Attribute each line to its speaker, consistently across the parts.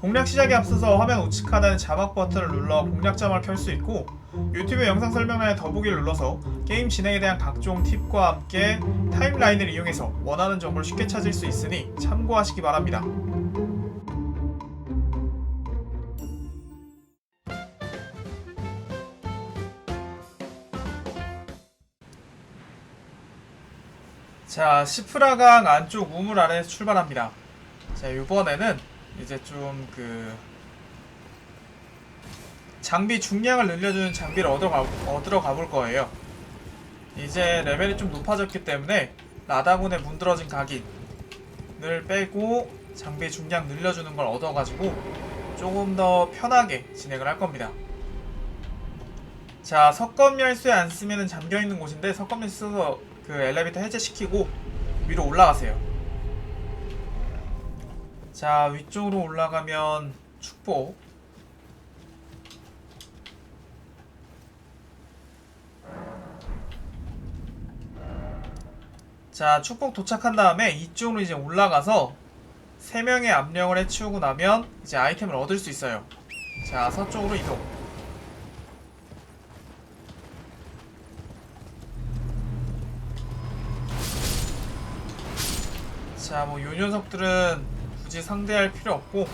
Speaker 1: 공략 시작에 앞서서 화면 우측 하단의 자막 버튼을 눌러 공략 자막을 켤 수 있고 유튜브 영상 설명란에 더보기를 눌러서 게임 진행에 대한 각종 팁과 함께 타임라인을 이용해서 원하는 정보를 쉽게 찾을 수 있으니 참고하시기 바랍니다. 자, 시프라강 안쪽 우물 아래에서 출발합니다. 자, 이번에는 이제 좀 그 장비 중량을 늘려주는 장비를 얻어 가, 얻으러 가볼 거예요. 이제 레벨이 좀 높아졌기 때문에 라다군에 문드러진 각인을 빼고 장비 중량 늘려주는 걸 얻어가지고 조금 더 편하게 진행을 할 겁니다. 자, 석검 열쇠 안 쓰면 잠겨 있는 곳인데 석검 열쇠 써서 그 엘리베이터 해제시키고 위로 올라가세요. 자, 위쪽으로 올라가면 축복. 자, 축복 도착한 다음에 이쪽으로 이제 올라가서 세 명의 압력을 해치우고 나면 이제 아이템을 얻을 수 있어요. 자, 서쪽으로 이동. 자, 뭐 요 녀석들은 굳이 상대할 필요 없고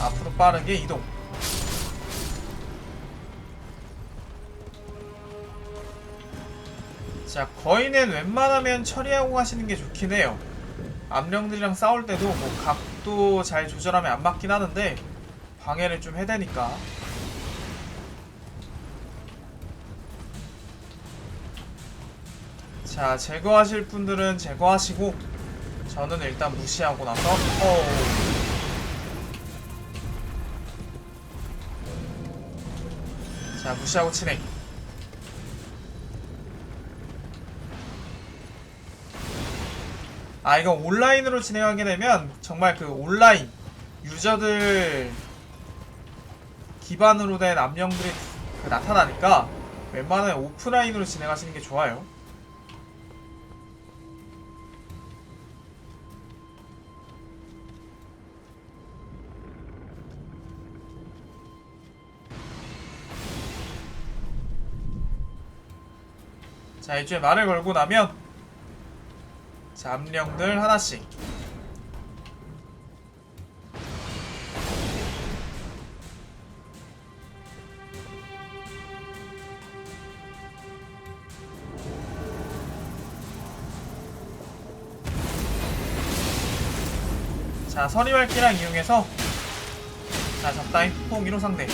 Speaker 1: 앞으로 빠르게 이동. 자, 거인은 웬만하면 처리하고 가시는 게 좋긴 해요. 암령들이랑 싸울 때도 뭐 각도 잘 조절하면 안 맞긴 하는데 방해를 좀 해대니까. 자, 제거하실 분들은 제거하시고 저는 일단 무시하고 나서 어 자, 무시하고 진행. 아, 이거 온라인으로 진행하게 되면 정말 그 온라인 유저들 기반으로 된 암령들이 그 나타나니까 웬만하면 오프라인으로 진행하시는 게 좋아요. 자, 이제 말을 걸고 나면 자, 암령들 하나씩. 자, 선의발기랑 이용해서 자, 적당히 폭 1호 상대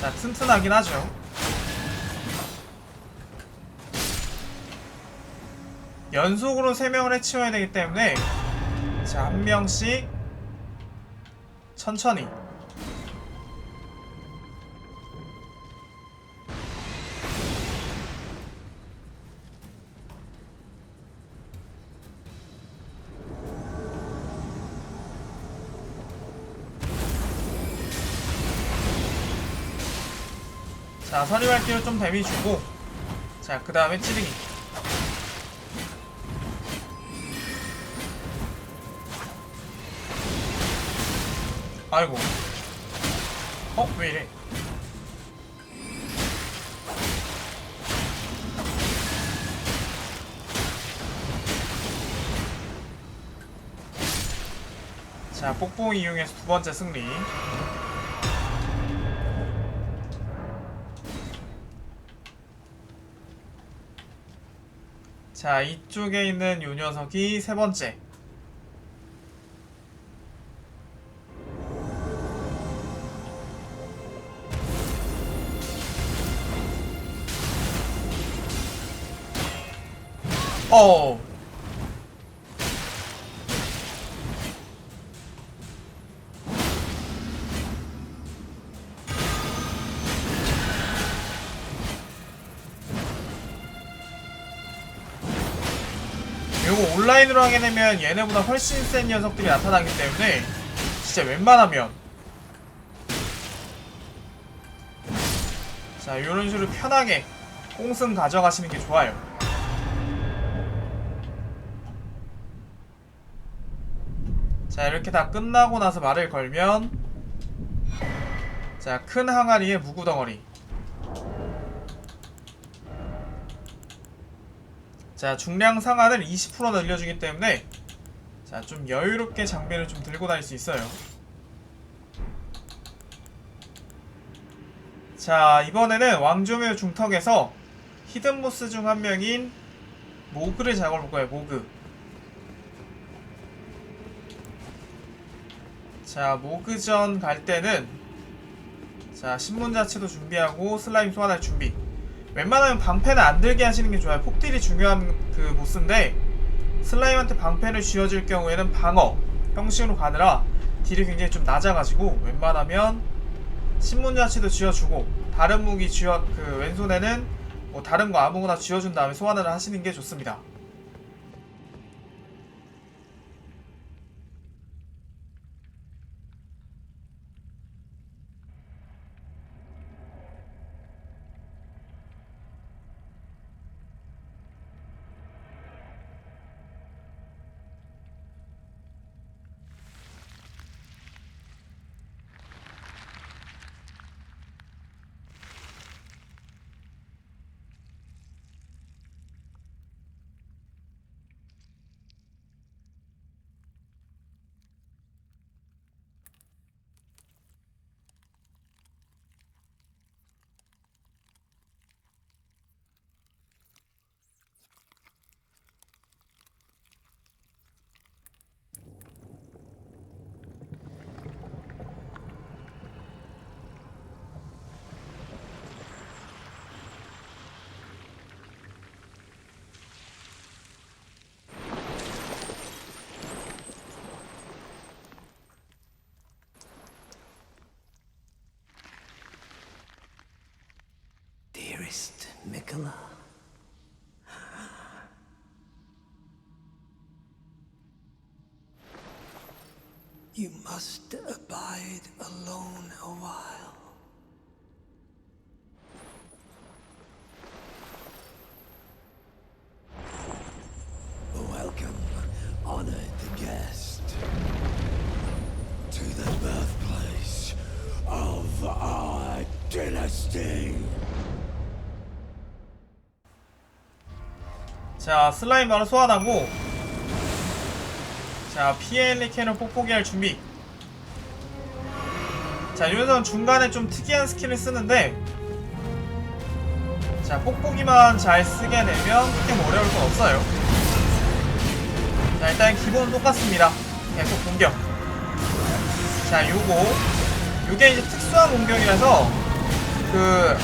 Speaker 1: 자, 튼튼하긴 하죠. 연속으로 3명을 해치워야 되기 때문에 자, 한 명씩 천천히 자, 선임할게요. 좀 데미 주고 자, 그 다음에 찌르기 아이고 어? 왜 이래 자 뽁뽁 이용해서 두 번째 승리 자 이쪽에 있는 요 녀석이 세 번째 어. 그리고 온라인으로 하게 되면 얘네보다 훨씬 센 녀석들이 나타나기 때문에 진짜 웬만하면. 자 이런 식으로 편하게 꽁승 가져가시는 게 좋아요. 자 이렇게 다 끝나고 나서 말을 걸면 자 큰 항아리에 무구덩어리. 자 중량 상한을 20% 늘려주기 때문에 자 좀 여유롭게 장비를 좀 들고 다닐 수 있어요. 자 이번에는 왕조묘 중턱에서 히든보스 중 한 명인 모그를 잡아볼 거예요 모그. 자 모그전 갈 때는 자 신문 자체도 준비하고 슬라임 소환할 준비 웬만하면 방패는 안 들게 하시는 게 좋아요 폭딜이 중요한 그 보스인데 슬라임한테 방패를 쥐어줄 경우에는 방어 형식으로 가느라 딜이 굉장히 좀 낮아가지고 웬만하면 신문 자체도 쥐어주고 다른 무기 쥐어 그 왼손에는 뭐 다른 거 아무거나 쥐어준 다음에 소환을 하시는 게 좋습니다.
Speaker 2: Mikola. You must abide alone a while. Welcome, honored guest, to the birthplace of our dynasty.
Speaker 1: 자 슬라임 바로 소환하고. 자 피엘리 캐논 뽁뽁이 할 준비. 자 요새는 중간에 좀 특이한 스킬을 쓰는데. 자 뽁뽁이만 잘 쓰게 되면 크게 뭐 어려울 건 없어요. 자 일단 기본은 똑같습니다. 계속 공격. 자 요거. 요게 이제 특수한 공격이라서 그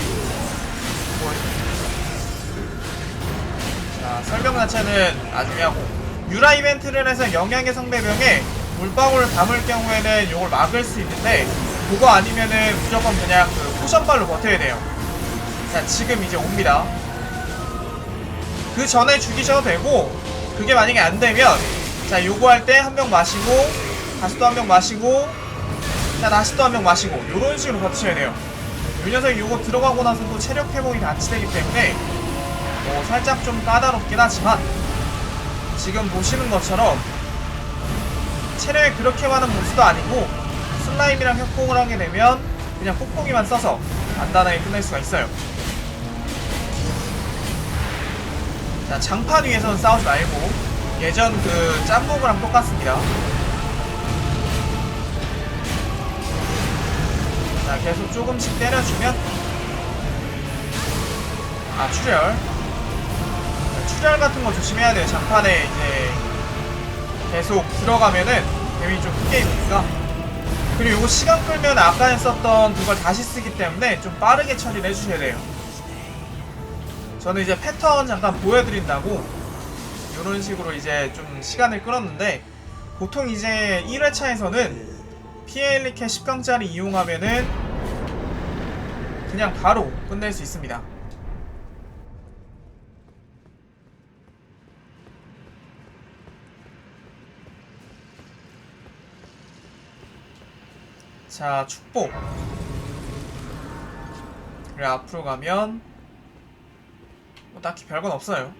Speaker 1: 설명 자체는 나중에 하고. 유라 이벤트를 해서 영양의 성배병에 물방울을 담을 경우에는 이걸 막을 수 있는데 그거 아니면은 무조건 그냥 그 포션발로 버텨야 돼요. 자 지금 이제 옵니다. 그 전에 죽이셔도 되고 그게 만약에 안 되면 자 요거 할 때한병 마시고 다시 또한병 마시고 자 다시 또한병 마시고 요런 식으로 버티셔야 돼요. 요 녀석이 요거 들어가고 나서 도 체력 회복이 같이 되기 때문에 뭐 살짝 좀 까다롭긴 하지만 지금 보시는 것처럼 체력이 그렇게 많은 보스도 아니고 슬라임이랑 협공을 하게 되면 그냥 뽁뽁이만 써서 간단하게 끝낼 수가 있어요. 자 장판 위에서는 싸우지 말고 예전 그 짬뽕이랑 똑같습니다. 자 계속 조금씩 때려주면 아 출혈 출혈 같은 거 조심해야 돼요. 장판에 이제 계속 들어가면은 데미지 좀 크게 입으니까. 그리고 이거 시간 끌면 아까 했었던 그걸 다시 쓰기 때문에 좀 빠르게 처리를 해주셔야 돼요. 저는 이제 패턴 잠깐 보여드린다고 이런 식으로 이제 좀 시간을 끌었는데 보통 이제 1회차에서는 피엘리캐 10강짜리 이용하면은 그냥 바로 끝낼 수 있습니다. 자, 축복. 그래, 앞으로 가면, 뭐, 딱히 별건 없어요.